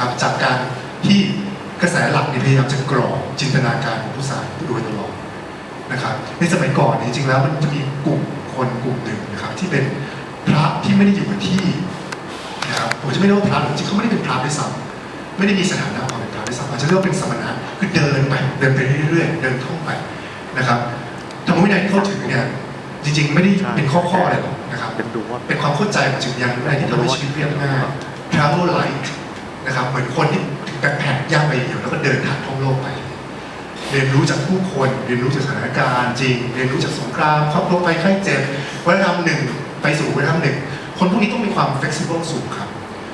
นะครับ จากการที่กระแสหลักเนี่ยพยายามจะกรอบจินตนาการของผู้สานโดยตลอดนะครับ ในสมัยก่อนเนี่ยจริงๆแล้วมันจะมีกลุ่มคนกลุ่มหนึ่งนะครับที่เป็นพระที่ไม่ได้อยู่กับที่นะครับผมจะไม่เรียกว่าพระหรอกจริงๆเขาไม่ได้เป็นพระด้วยซ้ำไม่ได้มีสถานะความเป็นพระด้วยซ้ำอาจจะเรียกว่าเป็นสมณะคือเดินไปเดินไปเรื่อยๆเดินท่องไปนะครับธรรมวินัยที่เข้าถึงเนี่ยจริงๆ ไม่ได้เป็นข้อๆอะไรหรอกนะครับเป็นดูว่าเป็นความเข้าใจของจิตวิญญาณอะไรที่ทำให้ชีวิตเรียบง่าย travel light นะครับ เหมือนคนที่ถึงแบ็คแพคย่างไปเดียวแล้วก็เดินทางท่องโลกไป เรียนรู้จากผู้คน เรียนรู้จากสถานการณ์จริง เรียนรู้จากสงครามครอบครัวไปไข้เจ็บวัฒนธรรมหนึ่งไปสู่วัฒนธรรมหนึ่ง คนพวกนี้ต้องมีความ flexible สูงครับ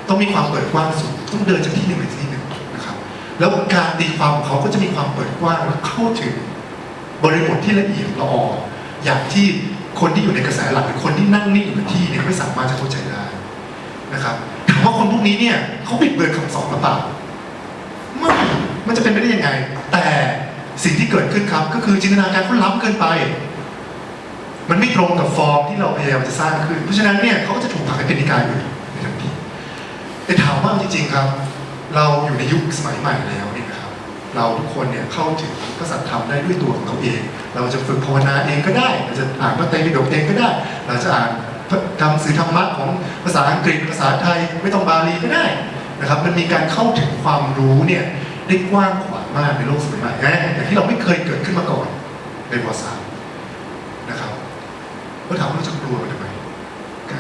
ต้องมีความเปิดกว้างสูง ต้องเดินจากที่หนึ่งไปที่หนึ่งนะครับ แล้วการตีความของเขาก็จะมีความเปิดกว้างและเข้าถึงบริบทที่ละเอียดละอออย่างที่คนที่อยู่ในกระแสหลักหรือคนที่นั่งนิ่งอยู่กับที่เนี่ยไม่สามารถจะเข้าใจได้นะครับ คนพวกนี้เนี่ยเขาบิดเบือนคำสอนหรือเปล่าไม่มันจะเป็นไปได้ยังไง แต่สิ่งที่เกิดขึ้นครับ ก็คือจินตนาการเขาล้ำเกินไป มันไม่ตรงกับฟอร์มที่เราพยายามจะสร้างขึ้น เพราะฉะนั้นเนี่ยเขาก็จะถูกผลักให้เป็นนิกายอื่นในทันทีแต่ถามว่าจริงๆครับ เราอยู่ในยุคสมัยใหม่แล้วเนี่ยนะครับ เราทุกคนเนี่ยเข้าถึงพระสัทธรรมได้ด้วยตัวของเราเอง เราจะฝึกภาวนาเองก็ได้ เราจะอ่านพระไตรปิฎกเองก็ได้ เราจะอ่าน พระธรรมสื่อธรรมะของภาษาอังกฤษภาษาไทยไม่ต้องบาลีก็ได้นะครับ มันมีการเข้าถึงความรู้เนี่ยได้กว้างขวางมากในโลกสมัยใหม่นะอย่างที่เราไม่เคยเกิดขึ้นมาก่อนในประวัติศาสตร์นะครับก็ถามว่าเราจะกลัวมันทำไมไกล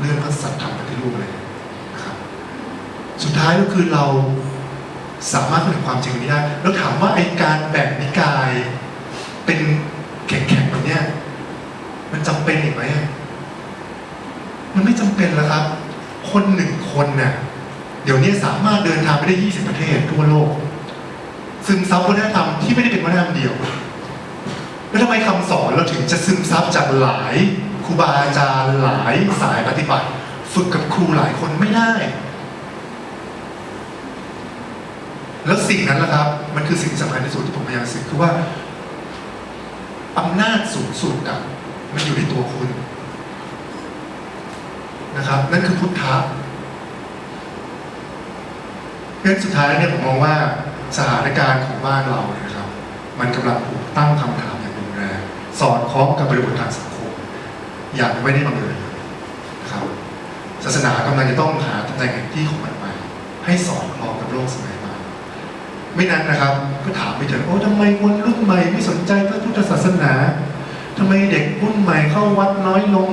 เรื่องพระสัทธรรมปฏิรูปอะไรนะครับ สุดท้ายก็คือเราสามารถเข้าถึงความจริงนี้ได้ แล้วถามว่าไอการแบ่งนิกายเป็นแข็งๆแบบเนี้ยมันจำเป็นอีกไหมมันไม่ เป็นแล้วครับ คนหนึ่งคนน่ะเดี๋ยวนี้สามารถเดินทางไปได้ 20 ประเทศทั่วโลก ซึมซับวัฒนธรรมที่ไม่ได้เป็นวัฒนธรรมเดียว แล้วทำไมคำสอนเราถึงจะซึมซับจากหลายครูบาอาจารย์หลายสายปฏิบัติ ฝึกกับครูหลายคนไม่ได้ แล้วสิ่งนั้นแหละครับ มันคือสิ่งสำคัญที่สุดที่ผมพยายามสื่อคือว่าอำนาจสูงสุดอะมันอยู่ในตัวคุณ นะครับ นั่นคือพุทธะเราะฉะนั้นสุดท้ายเนี่ยผมมองว่าสถานการณ์ของบ้านเรานะครับ มันกำลังถูกตั้งคำถามอย่างรุนแรงสอดคล้องกับบริบททางสังคม อย่างไม่ได้บังเอิญนะครับศาสนากำลังจะต้องหาตำแหน่งที่ของมันใหม่ให้สอดคล้องกับโลกสมัยใหม่ไม่นั้นนะครับ ก็ถามไปถอะโอ้ทำไมคนรุ่นใหม่ไม่สนใจพระพุทธศาสนาทำไมเด็กรุ่นใหม่เข้าวัดน้อยลง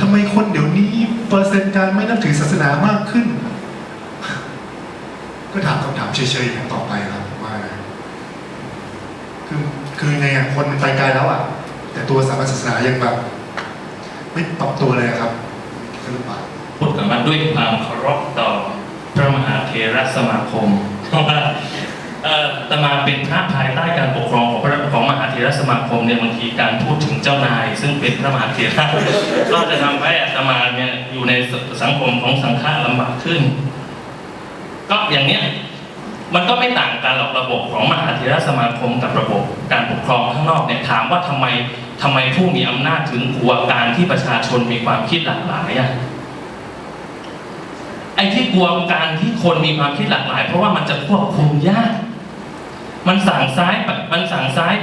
ทำไมคนเดี๋ยวนี้เปอร์เซ็นต์การไม่นับถือศาสนามากขึ้น ก็ถามคำถามเฉยๆอย่างต่อไปครับว่าคือคือไงอะคนมันไปไกลแล้วอะ แต่ตัวสถาบันศาสนายังแบบ ไม่ปรับตัวเลยอะครับก็ลำบาก พูดกันว่าด้วยความเคารพต่อพระมหาเทรสมาคม เพราะว่าเอ่ออาตมาเป็นพระภายใต้การปกครองของพระ ของมหาเทรสมาคมเนี่ยบางทีการพูดถึงเจ้านาย ซึ่งเป็นพระมหาเทระก็จะทำให้อาตมาเนี่ยอยู่ในสังคมของสังฆะลำบากขึ้น ก็อย่างเนี้ยมันก็ไม่ต่างกันหรอกระบบของมหาเทรสมาคมกับระบบการปกครองข้างนอกเนี่ยถามว่าทำไมทำไมผู้มีอำนาจถึงกลัวการที่ประชาชนมีความคิดหลากหลายอะไอ้ที่กลัวการที่คนมีความคิดหลากหลาย เพราะว่ามันจะควบคุมยาก มันสั่งซ้าย มันสั่งซ้าย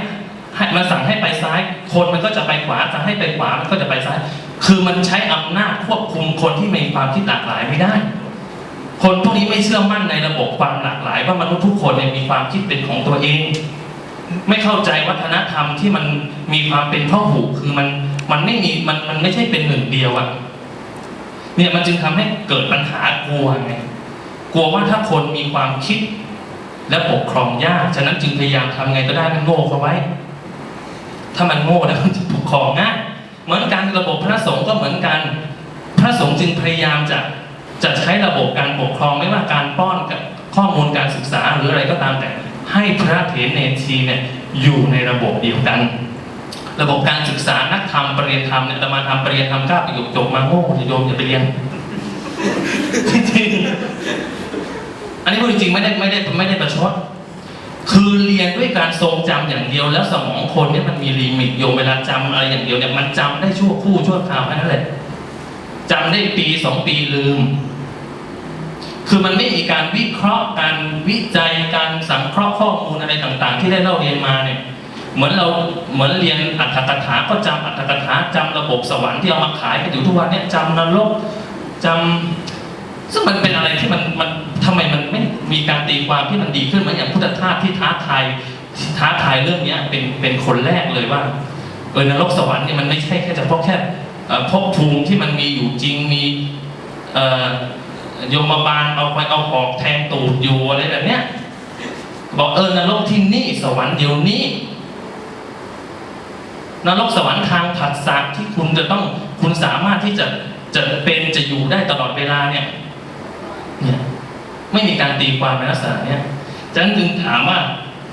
ให้มันสั่งให้ไปซ้าย คนมันก็จะไปขวาสั่งให้ไปขวามันก็จะไปซ้าย คือมันใช้อำนาจควบคุมคนที่มีความคิดหลากหลายไม่ได้ คนพวกนี้ไม่เชื่อมั่นในระบบความหลากหลาย ว่ามนุษย์ทุกคนเนี่ยมีความคิดเป็นของตัวเอง ไม่เข้าใจวัฒนธรรมที่มันมีความเป็นพ่อหูคือมันมันไม่มีมันมันไม่ใช่เป็นหนึ่งเดียวอะเนี่ยมันจึงทำให้เกิดปัญหากลัวไงกลัวว่าถ้าคนมีความคิดและปกครองยาก ฉะนั้นจึงพยายามทำไงก็ได้มันโง่เขาไว้ ถ้ามันโง่แล้วมันจะปกครองง่ายเหมือนกันระบบพระสงฆ์ก็เหมือนกัน พระสงฆ์จึงพยายามจะจะใช้ระบบการปกครองไม่ว่าการป้อนกับข้อมูลการศึกษาหรืออะไรก็ตามแต่ ให้พระเถรเนชีเนี่ยอยู่ในระบบเดียวกัน ระบบการศึกษานักธรรมปริยธรรมเนี่ยอาตมาทำปริยธรรมก้าประโยคจบมาโง่อย่าโยมอย่าไปเรียนจริงอันนี้พูดจริงไม่ได้ไม่ได้ไม่ได้ประชด คือเรียนด้วยการทรงจำอย่างเดียว แล้วสมองคนเนี่ยมันมีลิมิตโยมเวลาจำอะไรอย่างเดียวเนี่ยมันจำได้ชั่วครู่ชั่วคราวแค่นั้นแหละจำได้ปีสองปีลืม คือมันไม่มีการวิเคราะห์การวิจัยการสังเคราะห์ข้อมูลอะไรต่าง ๆ ที่ได้เล่าเรียนมาเนี่ยเหมือนเราเหมือนเรียนอัตถกถาก็จำอัตถกถาจำระบบสวรรค์ที่เอามาขายกันอยู่ทุกวันเนี่ยจำนรกจำซึ่งมันเป็นอะไรที่มันมันทำไมมันไม่ มีการตีความที่มันดีขึ้นเหมือนอย่างพุทธทาสที่ท้าทายท้าทายเรื่องนี้เป็นเป็นคนแรกเลยว่าเออนรกสวรรค์เนี่ยมันไม่ใช่แค่เฉพาะแค่ภพภูมิที่มันมีอยู่จริงมีเอ่อยมบาลเอาไปเอาหอกแทงตูดอยู่อะไรแบบเนี้ยบอกเออนรกที่นี่สวรรค์เดี๋ยวนี้นรกสวรรค์ทางผัสสะที่คุณจะต้องคุณสามารถที่จะจะเป็นจะอยู่ได้ตลอดเวลาเนี่ยเนี่ย ไม่มีการตีความในลักษณะเนี้ยฉะนั้นจึงถามว่า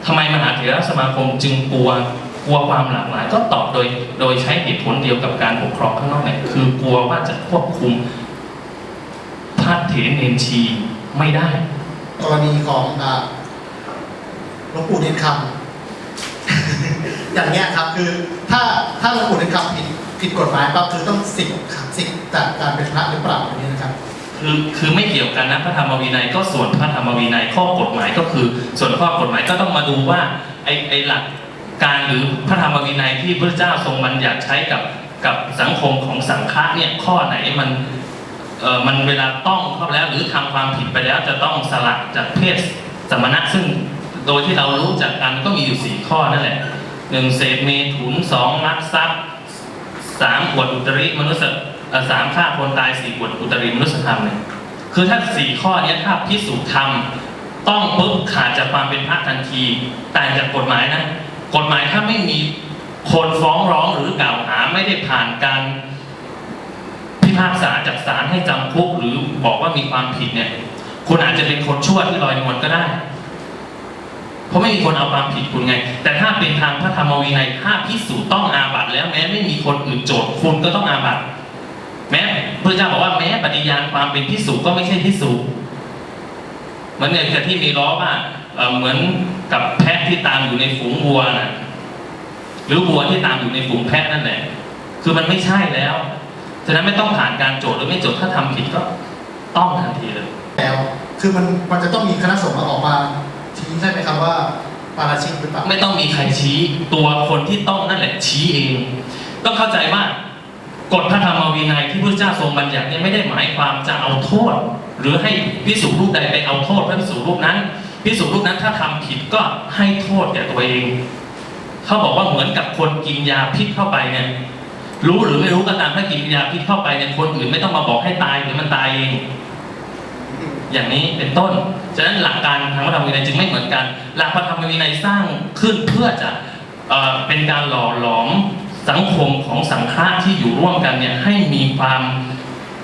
ทำไมมหาเถรสมาคมจึงกลัวกลัวความหลากหลาย ก็ตอบโดยโดยใช้เหตุผลเดียวกับการปกครองข้างนอกเนี่ยคือกลัวว่าจะควบคุมพระเถรเนนชีไม่ได้ กรณีของหลวงปู่เนนคำอย่างเงี้ยครับคือถ้าถ้าหลวงปู่เนนคำผิดผิดกฎหมายปั๊บคือต้องสิกขัดสิกจากการเป็นพระหรือเปล่าอย่างนี้นะครับ คือคือไม่เกี่ยวกันนะพระธรรมวินัยก็ส่วนพระธรรมวินัยข้อกฎหมายก็คือ ส่วนข้อกฎหมายก็ต้องมาดูว่าไอไอหลักการหรือพระธรรมวินัยที่พระเจ้าทรงบัญญัติใช้กับกับสังคมของสังฆะเนี่ยข้อไหนมันเออมันเวลาต้องเข้าแล้วหรือทำความผิดไปแล้วจะต้องสลัดจากเพศสมณะซึ่งโดยที่เรารู้จักกันก็มีอยู่สี่ข้อนั่นแหละหนึ่งเสพเมถุนสองลักทรัพย์สามอวดอุตริมนุษยเอ่อ สามฆ่าคนตายสี่อวดอุตริมนุษยธรรมเนี่ยคือถ้าสี่ข้อนี้ถ้าพิสูจน์ทำต้องปุ๊บขาดจากความเป็นพระทันทีแต่างจากกฎหมายนะกฎหมายถ้าไม่มีคนฟ้องร้องหรือกล่าวหาไม่ได้ผ่านการพิพากษาจากศาลให้จำคุกหรือบอกว่ามีความผิดเนี่ย คุณอาจจะเป็นคนชั่วที่ลอยนวลก็ได้ เพราะไม่มีคนเอาความผิดคุณไง แต่ถ้าเป็นทางพระธรรมวินัยถ้าพิสูจน์ต้องอาบัติแล้วแม้ไม่มีคนอื่นโจทย์คุณก็ต้องอาบัติ แม้พระเจ้าบอกว่าแม้ปฏิญาณความเป็นพิสูจน์ก็ไม่ใช่พิสูจน์เหมือนเนี่ยที่มีล้อว่าเอ่อเหมือนกับแพะที่ตามอยู่ในฝูงวัวน่ะหรือวัวที่ตามอยู่ในฝูงแพะนั่นแหละ คือมันไม่ใช่แล้วฉะนั้นไม่ต้องผ่านการโจทย์หรือไม่โจทย์ถ้าทำผิดก็ต้องทันทีเลยแล้วคือมันมันจะต้องมีคณะสงฆ์มาออกมาชี้ใช่ไหมครับว่าปาราชิกหรือเปล่าไม่ต้องมีใครชี้ตัวคนที่ต้องนั่นแหละชี้เอง ต้องเข้าใจว่า กฎพระธรรมวินัยที่พระเจ้าทรงบัญญัติเนี่ยไม่ได้หมายความจะเอาโทษ หรือให้พิสูจรูปใดไปเอาโทษพระพิสูจรูปนั้นพิสูจรูปนั้นถ้าทำผิดก็ให้โทษแก่ตัวเองเขาบอกว่าเหมือนกับคนกินยาพิษเข้าไปเนี่ยรู้หรือไม่รู้ก็ตามถ้ากินยาพิษเข้าไปเนี่ยคนอื่นไม่ต้องมาบอกให้ตายหรือมันตายเองอย่างนี้เป็นต้น ฉะนั้นหลักการทางพระธรรมวินัยจึงไม่เหมือนกัน หลักพระธรรมวินัยสร้างขึ้นเพื่อจะเอเป็นการหล่อหลอม สังคมของสังฆะที่อยู่ร่วมกันเนี่ยให้มีความ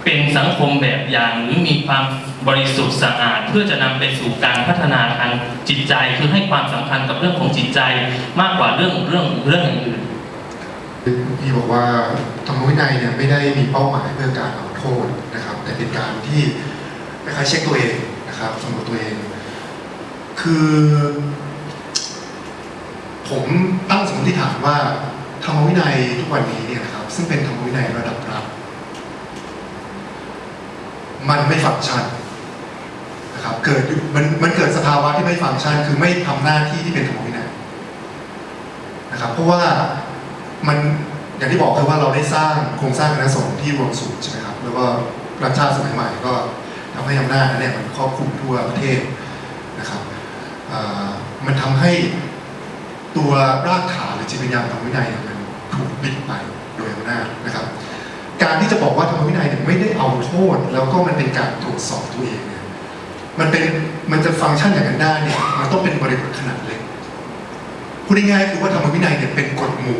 เป็นสังคมแบบอย่างหรือมีความบริสุทธิ์สะอาด เพื่อจะนำไปสู่การพัฒนาทางจิตใจคือให้ความสำคัญกับเรื่องของจิตใจมากกว่าเรื่องเรื่องเรื่องอย่างอื่นพี่บอกว่าธรรมวินัยเนี่ยไม่ได้มีเป้าหมายเพื่อการเอาโทษนะครับ แต่เป็นการที่คล้ายๆเช็คตัวเองนะครับสำรวจตัวเอง คือ ผมตั้งสมมติฐานว่า ธรรมวินัยทุกวันนี้เนี่ยนะครับ ซึ่งเป็นธรรมวินัยระดับรัฐมันไม่ฟังก์ชันนะครับ เกิดมันมันเกิดสภาวะที่ไม่ฟังก์ชัน คือไม่ทำหน้าที่ที่เป็นธรรมวินัยนะครับ เพราะว่ามันอย่างที่บอกคือว่าเราได้สร้างโครงสร้างคณะสงฆ์ที่รวมศูนย์ใช่ไหมครับ แล้วก็รัฐชาติสมัยใหม่ก็ทำให้อำนาจนั้นเนี่ยมันครอบคลุมทั่วประเทศนะครับมันทำให้ตัวรากฐานหรือจิตวิญญาณของวินัยเนียมัน ถูกบิดไปโดยอำนาจนะครับ การที่จะบอกว่าธรรมวินัยเนี่ยไม่ได้เอาโทษ แล้วก็มันเป็นการตรวจสอบตัวเองเนี่ยมันเป็นมันจะฟังก์ชันอย่างนั้นได้เนี่ยมันต้องเป็นบริบทขนาดเล็กพูดง่ายๆคือว่าธรรมวินัยเนี่ยเป็นกฎหมู่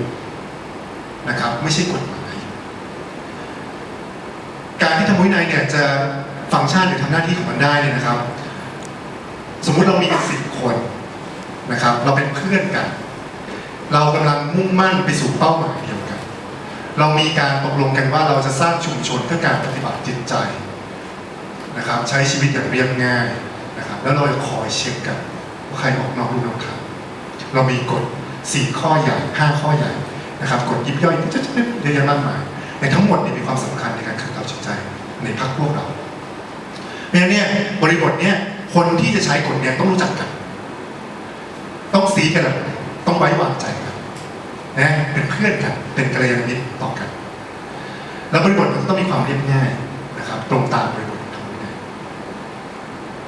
นะครับไม่ใช่กฎหมายการที่ธรรมวินัยเนี่ยจะฟังก์ชันหรือทำหน้าที่ของมันได้เนี่ยนะครับ สมมุติเรามีสิบคนนะครับ เราเป็นเพื่อนกัน เรากำลังมุ่งมั่นไปสู่เป้าหมายเดียวกัน เรามีการตกลงกันว่าเราจะสร้างชุมชนเพื่อการปฏิบัติจิตใจนะครับใช้ชีวิตอย่างเรียบง่ายนะครับแล้วเราจะคอยเช็คกันว่าใครออกนอกลู่นอกทางเรามีกฎสี่ข้อใหญ่ห้าข้อใหญ่นะครับกฎยิบย่อยจะจะเยอะแยะมากมายในทั้งหมดนี่มีความสำคัญในการขัดเกลาจิตใจในพรรคพวกเราเพราะฉะนั้นเนี่ยบริบทเนี่ยคนที่จะใช้กฎเนี่ยต้องรู้จักกัน ต้องซีกันแบบไหน ต้องไว้วางใจกันนะเป็นเพื่อนกัน เป็นกัลยาณมิตรต่อกัน แล้วบริบทมันต้องมีความเรียบง่ายนะครับ ตรงตามบริบทของนัย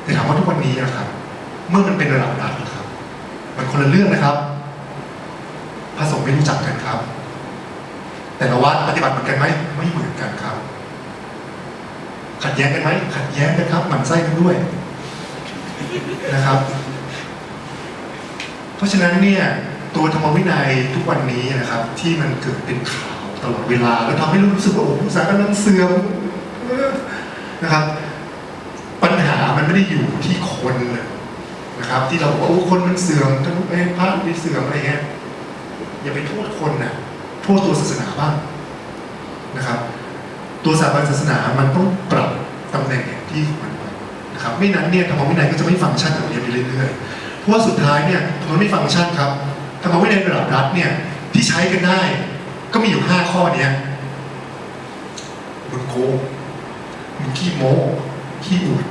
แต่ถามว่าทุกวันนี้นะครับ เมื่อมันเป็นระดับรัฐนะครับ มันคนละเรื่องนะครับพระสงฆ์ไม่รู้จักกันครับ แต่ละวัดปฏิบัติเหมือนกันไหมไม่เหมือนกันครับ ขัดแย้งกันไหมขัดแย้งกันครับหมั่นไส้กันด้วยนะครับ เพราะฉะนั้นเนี่ย ตัวธรรมวินัยทุกวันนี้นะครับ ที่มันเกิดเป็นข่าวตลอดเวลา แล้วทำให้รู้สึกว่าโอ้โหสากำลังเสื่อมนะครับ ปัญหามันไม่ได้อยู่ที่คนเลยนะครับ ที่เราบอกว่าโอ้คนมันเสื่อมท่านเอ้พระมันเสื่อมอะไรเงี้ยอย่าไปโทษคนนะโทษตัวศาสนาบ้างนะครับ ตัวสถาบันศาสนามันต้องปรับตำแหน่งที่ควรไปนะครับไม่นั้นเนี่ยธรรมวินัยก็จะไม่ฟังก์ชันแบบนี้ไปเรื่อยๆเพราะว่าสุดท้ายเนี่ยมันไม่ฟังก์ชันครับ ธรรมวินัยระดับรัฐเนี่ยที่ใช้กันได้ ก็มีอยู่ห้าข้อเนี้ยมึงโกงมึงขี้โม้ขี้อวด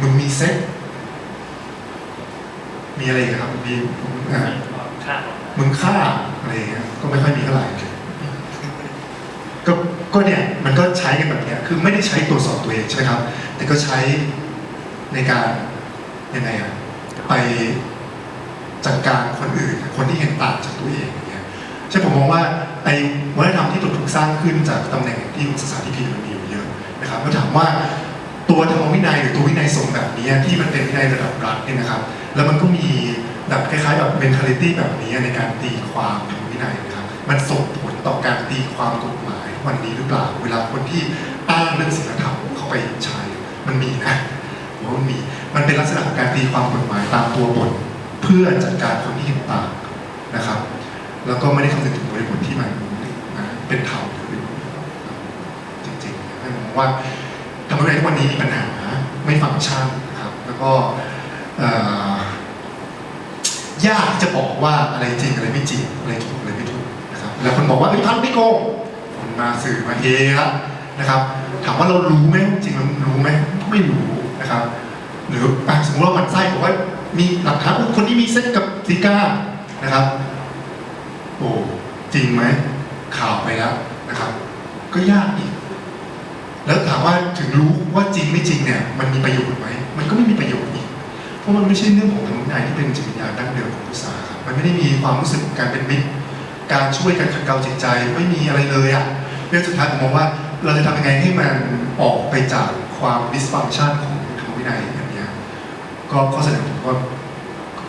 มึงมีเซ็กมีอะไรครับมีมึงฆ่าอะไรเงี้ยก็ไม่ค่อยมีเท่าไหร่ก็ก็เนี่ยมันก็ใช้กันแบบเนี้ยคือไม่ได้ใช้ตรวจสอบตัวเองใช่ไหมครับ แต่ก็ใช้ในการยังไงอะไป จัดการคนอื่น คนที่เห็นต่างจากตัวเองเงี้ยใช่ผมมองว่าไอ้วัฒนธรรมที่ถูกสร้างขึ้นจากตำแหน่งที่ศึกษาที่พีมันมีอยู่เยอะนะครับแล้วถามว่าตัวธรรมวินัยหรือตัววินัยสงฆ์แบบนี้ที่มันเป็นวินัยระดับรัฐเนี่ยนะครับ แล้วมันก็มีแบบคล้ายๆแบบ mentality แบบนี้ในการตีความธรรมวินัยนะครับมันส่งผลต่อการตีความกฎหมายวันนี้หรือเปล่า เวลาคนที่อ้างเรื่องศีลธรรมเข้าไปใช้มันมีนะผมว่ามันมีมันเป็นลักษณะของการตีความกฎหมายตามตัวบท เพื่อจัดการคนที่เห็นต่างนะครับ แล้วก็ไม่ได้คำนึงถึงบริบทที่มันนเป็นธรรมหรือจริงๆนะผมว่าธรรมวินัยทุกวันนี้มีปัญหาไม่ฟังก์ชันนะครับ แล้วก็ยากที่จะบอกว่าอะไรจริงอะไรไม่จริงอะไรถูกอะไรไม่ถูกนะครับแล้วคนบอกว่าเอ้ท่านไม่โกงคนมาสื่อมาเฮละนะครับถามว่าเรารู้ไหมจริงเรารู้ไหมไม่รู้นะครับ หรือสมมติว่ามันไส้บอกว่า มีหลักฐานคนนี้มีเซ็กกับซีก้านะครับ โอ้จริงไหมข่าวไปแล้วนะครับ ก็ยากอีก แล้วถามว่าถึงรู้ว่าจริงไม่จริงเนี่ย มันมีประโยชน์ไหมมันก็ไม่มีประโยชน์อีกเพราะมันไม่ใช่เรื่องของธรรมวินัยที่เป็นจิตวิญญาณดั้งเดิมของพุทธศาสาครับมันไม่ได้มีความรู้สึกการเป็นมิตรการช่วยกันขัดเกลาจิตใจไม่มีอะไรเลยอะเรื่องสุดท้ายผมมองว่าเราจะทำยังไงให้มันออกไปจากความ dysfunction ของธรรมวินัย ก็ข้อเสนอผมก็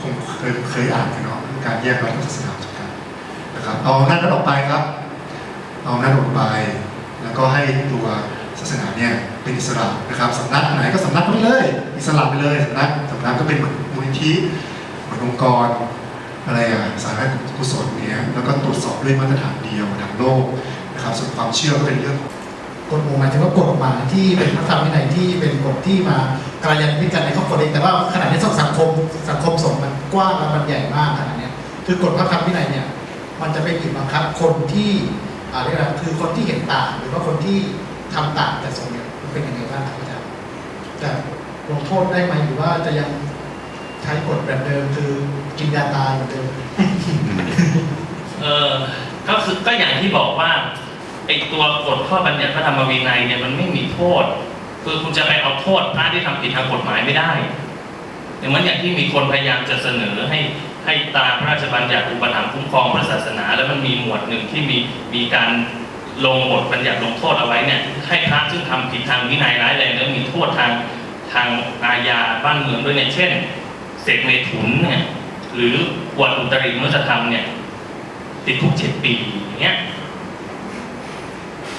คงเคยเคยอ่านกันเนาะการแยกรัฐกับศาสนาจากกันนะครับเอาหน้านั้นออกไปครับ เอาหน้าออกไป แล้วก็ให้ตัวศาสนาเนี่ยเป็นอิสระนะครับสำนักไหนก็สำนักไปเลย อิสระไปเลยสำนักสำนักก็เป็นเหมือนมูลนิธิเหมือนองค์กรอะไรอะสาธารณกุศลเนี้ยแล้วก็ตรวจสอบด้วยมาตรฐานเดียวทางโลกนะครับส่วนความเชื่อก็เป็นเรื่องของ กฎหมู่หมายถึงว่ากฎหมายที่เป็นพระธรรมวินัยที่เป็นกฎที่มากระยันพิกันในครอบครัวเองแต่ว่าขณะนี้สังคมสังคมสงฆ์มันกว้างและมันใหญ่มากขนาดนี้คือกฎพระธรรมวินัยเนี่ยมันจะไปบีบบังคับคนที่อะไรยกอะไรคือคนที่เห็นต่างหรือว่าคนที่ทำต่างแต่สงฆ์เนี่ยมันเป็นยังไงบ้างครับอาจารย์จะลงโทษได้ไหมหรือว่าจะยังใช้กฎแบบเดิมคือกินยาตายเหมือนเดิมเออก็คือก็อย่างที่บอกว่า ไอตัวกฎข้อบัญญัติพระธรรมวินัยเนี่ยมันไม่มีโทษ คือคุณจะไปเอาโทษพระที่ทำผิดทางกฎหมายไม่ได้อย่างนั้นอย่างที่มีคนพยายามจะเสนอให้ให้ตามพระราชบัญญัติอุปถัมภ์คุ้มครองพระศาสนา แล้วมันมีหมวดหนึ่งที่มีมีการลงบทบัญญัติลงโทษเอาไว้เนี่ยให้พระซึ่งทำผิดทางวินัยร้ายแรงแล้วมีโทษทางทางอาญาบ้านเมืองด้วยเนี่ยเช่นเสกเมถุนเนี่ยหรืออวดอุตริมุสธรรมเนี่ยติดคุกเจ็ดปี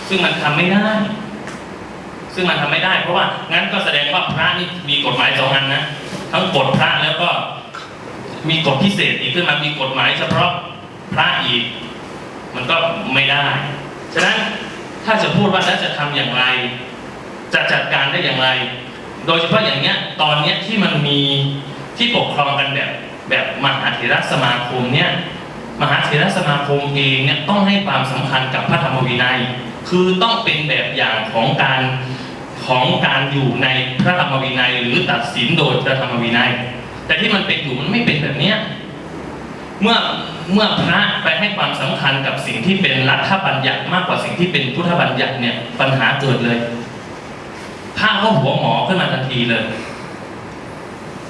ซึ่งมันทำไม่ได้ ซึ่งมันทำไม่ได้ เพราะว่างั้นก็แสดงว่าพระนี่มีกฎหมายสองอันนะทั้งกฎพระแล้วก็มีกฎพิเศษอีกขึ้นมามีกฎหมายเฉพาะพระอีก มันก็ไม่ได้ ฉะนั้นถ้าจะพูดว่าแล้วจะทำอย่างไร จะจัดการได้อย่างไร โดยเฉพาะอย่างเนี้ย ตอนเนี้ยที่มันมีที่ปกครองกันแบบแบบมหาเถรสมาคมเนี่ยมหาเถรสมาคมเองเนี่ยต้องให้ความสำคัญกับพระธรรมวินัย คือต้องเป็นแบบอย่างของการของการอยู่ในพระธรรมวินัย หรือตัดสินโดยพระธรรมวินัย แต่ที่มันเป็นอยู่มันไม่เป็นแบบเนี้ยเมื่อเมื่อพระไปให้ความสำคัญกับสิ่งที่เป็นรัฐบัญญัติมากกว่าสิ่งที่เป็นพุทธบัญญัติเนี่ยปัญหาเกิดเลยพระก็หัวหมอขึ้นมาทันทีเลย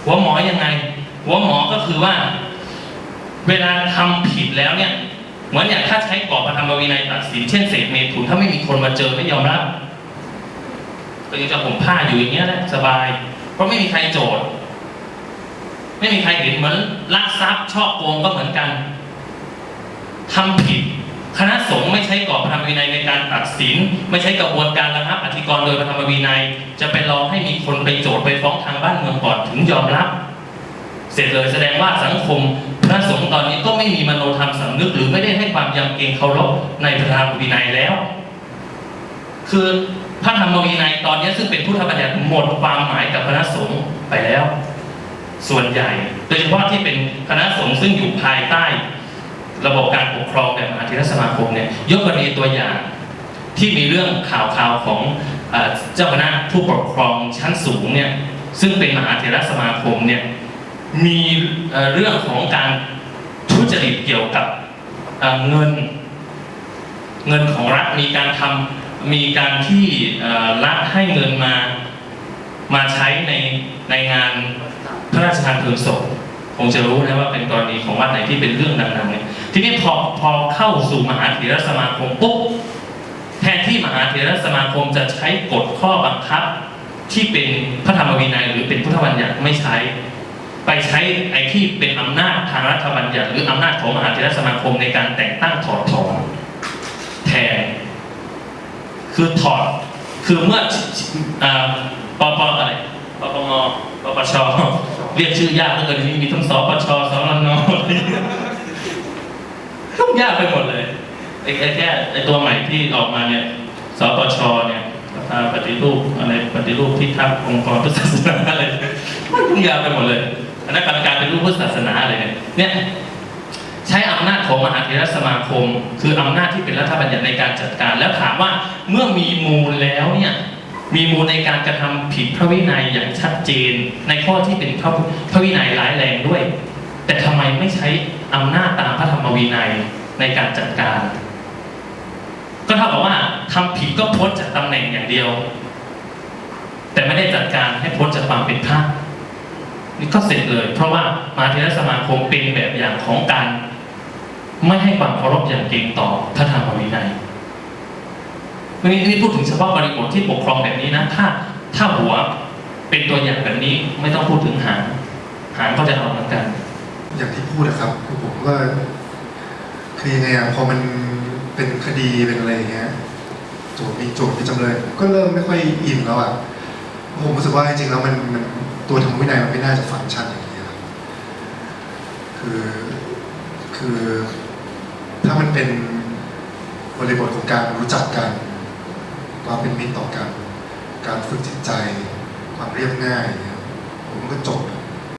หัวหมอยังไง หัวหมอก็คือว่า เวลาทำผิดแล้วเนี่ย เหมือนอย่างถ้าใช้กรอบพระธรรมวินัยตัดสินเช่นเสพเมถุนถ้าไม่มีคนมาเจอไม่ยอมรับก็ยังจะผมผ้าอยู่อย่างเงี้ยแหละสบาย เพราะไม่มีใครโจทย์ไม่มีใครเห็นเหมือนลักทรัพย์ชอบโกงก็เหมือนกันทำผิดคณะสงฆ์ไม่ใช้กรอบพระธรรมวินัยในการตัดสิน ไม่ใช้กระบวนการระงับอธิกรณ์โดยพระธรรมวินัย จะไปรอให้มีคนไปโจทย์ไปฟ้องทางบ้านเมืองก่อนถึงยอมรับ เสร็จเลยแสดงว่าสังคม พระสงฆ์ตอนนี้ก็ไม่มีมโนธรรมสำนึกหรือไม่ได้ให้ความยำเกรงเคารพในพระธรรมวินัยแล้ว คือพระธรรมวินัยตอนนี้ซึ่งเป็นพุทธบัญญัติหมดความหมายกับคณะสงฆ์ไปแล้ว ส่วนใหญ่ โดยเฉพาะที่เป็นคณะสงฆ์ซึ่งอยู่ภายใต้ ระบบการปกครองแบบมหาเถรสมาคมเนี่ยยกกรณีตัวอย่างที่มีเรื่องข่าวข่าวของเจ้าคณะผู้ปกครองชั้นสูงเนี่ยซึ่งเป็นมหาเถรสมาคมเนี่ย มีเรื่องของการทุจริตเกี่ยวกับเงิน เงินของรัฐมีการทำมีการที่รัฐให้เงินมามาใช้ในในงานพระราชทานเพลิงศพคงจะรู้นะว่าเป็นกรณีของวัดไหนที่เป็นเรื่องดังๆเนี่ยทีนี้พอพอเข้าสู่มหาเถรสมาคมปุ๊บแทนที่มหาเถรสมาคมจะใช้กฎข้อบังคับที่เป็นพระธรรมวินัยหรือเป็นพุทธบัญญัติไม่ใช้ ไปใช้ไอ้ที่เป็นอำนาจทางรัฐบัญญัติหรืออำนาจของมหาเถรสมาคมในการแต่งตั้งถอดถอนแทน คือถอดคือเมื่ออปปอะไรปปงปปชเรียกชื่อยากเหลือเกินมีทั้งสปชสรนทุกยากไปหมดเลยไอ้ไอ้แค่ไอ้ตัวใหม่ที่ออกมาเนี่ยสปชเนี่ยสภาปฏิรูปอะไรปฏิรูปพิทักองค์กรพุทธศาสนาอะไรมันยุ่งยากไปหมดเลย ณะกรรมการปฏิรูปพุทธศาสนาอะไรเนี่ยเนี่ยใช้อำนาจของมหาเถรสมาคม คืออำนาจที่เป็นรัฐบัญญัติในการจัดการ แล้วถามว่าเมื่อมีมูลแล้วเนี่ยมีมูลในการกระทำผิดพระวินัยอย่างชัดเจน ในข้อที่เป็นพระพระวินัยร้ายแรงด้วย แต่ทำไมไม่ใช้อำนาจตามพระธรรมวินัยในการจัดการ ก็เท่ากับว่าทำผิดก็พ้นจากตำแหน่งอย่างเดียว แต่ไม่ได้จัดการให้พ้นจากความเป็นพระ นี่ก็เสร็จเลย เพราะว่ามาเทรสมาคมเป็นแบบอย่างของการไม่ให้ความเคารพอย่างเกรงต่อพระธรรมวินัยวันนี้นี่พูดถึงเฉพาะบริบทที่ปกครองแบบนี้นะถ้าถ้าหัวเป็นตัวอย่างแบบนี้ไม่ต้องพูดถึงหางหางก็จะเอาเหมือนกัน อย่างที่พูดนะครับคือผมว่าคือยังไงอะพอมันเป็นคดีเป็นอะไรอย่างเงี้ยโจทย์มีโจทย์มีจำเลย ก็เริ่มไม่ค่อยอินแล้วอะผมรู้สึกว่าจริงๆแล้วมันมัน ตัวธรรมวินัยมันไม่น่าจะฟังก์ชันอย่างนี้ครับคือคือถ้ามันเป็นบริบทของการรู้จักกัน ความเป็นมิตรต่อกัน การฝึกจิตใจ ความเรียบง่ายผมก็จบ